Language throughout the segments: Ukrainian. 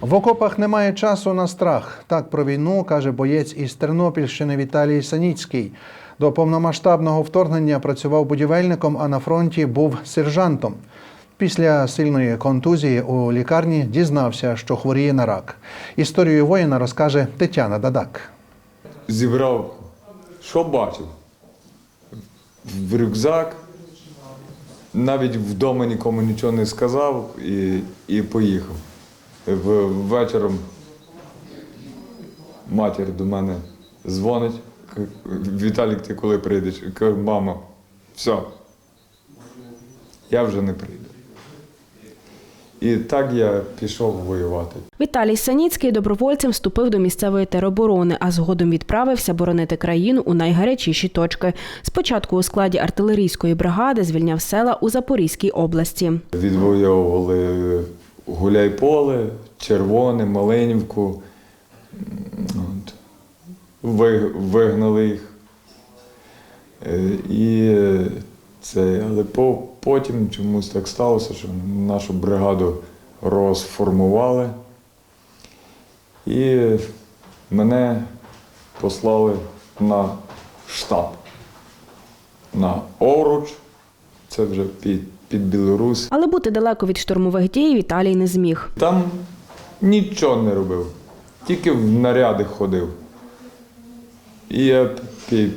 В окопах немає часу на страх. Так про війну каже боєць із Тернопільщини Віталій Саніцький. До повномасштабного вторгнення працював будівельником, а на фронті був сержантом. Після сильної контузії у лікарні дізнався, що хворіє на рак. Історію воїна розкаже Тетяна Дадак. зібрав, що бачив. В рюкзак, навіть вдома нікому нічого не сказав і, і поїхав. В, вечором матір до мене дзвонить. Віталік, ти коли прийдеш? Я Кажу, мама, все, я вже не прийду. І так я пішов воювати. Віталій Саніцький добровольцем вступив до місцевої тероборони, а згодом відправився боронити країну у найгарячіші точки. Спочатку у складі артилерійської бригади звільняв села у Запорізькій області. Відвоювали Гуляйполе, Червоне, Малинівку. От. Ви- Вигнали їх. Е, І це, але по, потім чомусь так сталося, що нашу бригаду розформували. І мене послали на штаб, на Оруч, це вже під, під Білорусь. Але бути далеко від штурмових дій Віталій не зміг. Там нічого не робив, тільки в наряди ходив. І я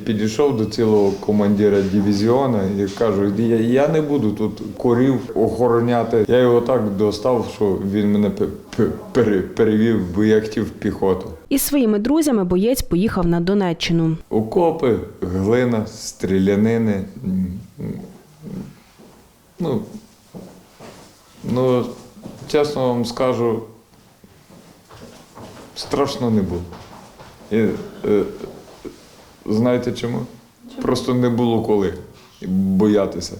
підійшов до цілого командира дивізіону і кажу, я, я не буду тут корів охороняти. Я його так достав, що він мене пе- пе- пере- перевів, бо я хотів піхоту. Із своїми друзями боєць поїхав на Донеччину. Окопи, глина, стрілянини. Ну, ну, чесно вам скажу, страшно не було. І, е, знаєте чому? Просто не було коли боятися.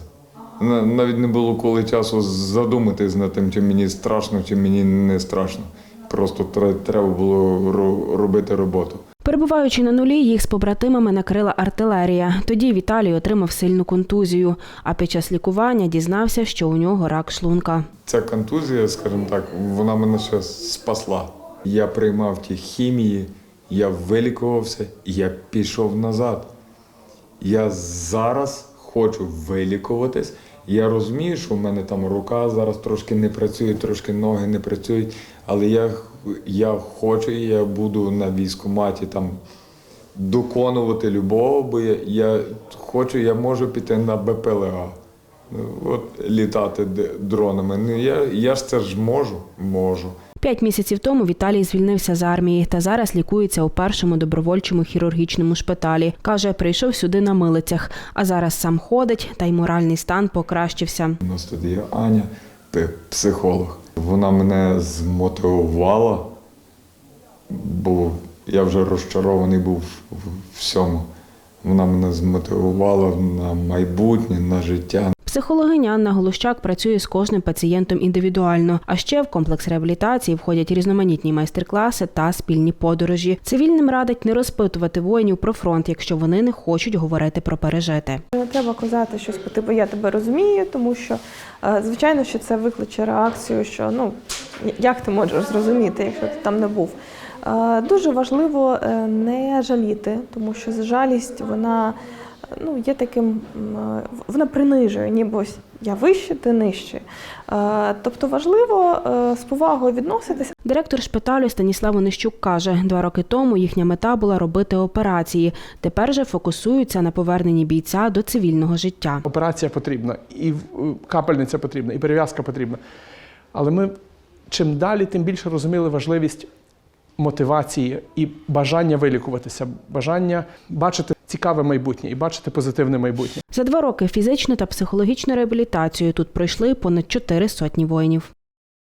Навіть не було коли часу задуматись над тим, чи мені страшно, чи мені не страшно. Просто треба було робити роботу. Перебуваючи на нулі, їх з побратимами накрила артилерія. Тоді Віталій отримав сильну контузію. А під час лікування дізнався, що у нього рак шлунка. Ця контузія, скажімо так, вона мене ще спасла. Я приймав ті хімії, я вилікувався, я пішов назад. Я зараз хочу вилікуватись. Я розумію, що в мене там рука зараз трошки не працює, трошки ноги не працюють, але я, я хочу і я буду на військкоматі там доконувати любого, бо я, я хочу, я можу піти на БПЛА. От літати дронами. Ну я, я ж це ж можу, можу. П'ять місяців тому Віталій звільнився з армії та зараз лікується у першому добровольчому хірургічному шпиталі. Каже, прийшов сюди на милицях, а зараз сам ходить, та й моральний стан покращився. У нас тут є Аня, пи- психолог. Вона мене змотивувала, бо я вже розчарований був в всьому. Вона мене змотивувала на майбутнє, на життя. Психологиня Анна Голущак працює з кожним пацієнтом індивідуально. А ще в комплекс реабілітації входять різноманітні майстер-класи та спільні подорожі. Цивільним радить не розпитувати воїнів про фронт, якщо вони не хочуть говорити про пережити. Не треба казати щось по типу я тебе розумію, тому що е, звичайно, що це викличе реакцію, що ну як ти можеш зрозуміти, якщо ти там не був. Е, Дуже важливо е, не жаліти, тому що жалість вона ну, є таким, е, вона принижує, ніби ось я вище, ти нижче. Е, Тобто важливо е, з повагою відноситися. Директор шпиталю Станіслав Онищук каже, два роки тому їхня мета була робити операції. Тепер же фокусуються на поверненні бійця до цивільного життя. Операція потрібна, і в- капельниця потрібна, і перев'язка потрібна. Але ми чим далі, тим більше розуміли важливість мотивації і бажання вилікуватися, бажання бачити цікаве майбутнє і бачити позитивне майбутнє. За два роки фізичну та психологічну реабілітацію тут пройшли понад чотири сотні воїнів.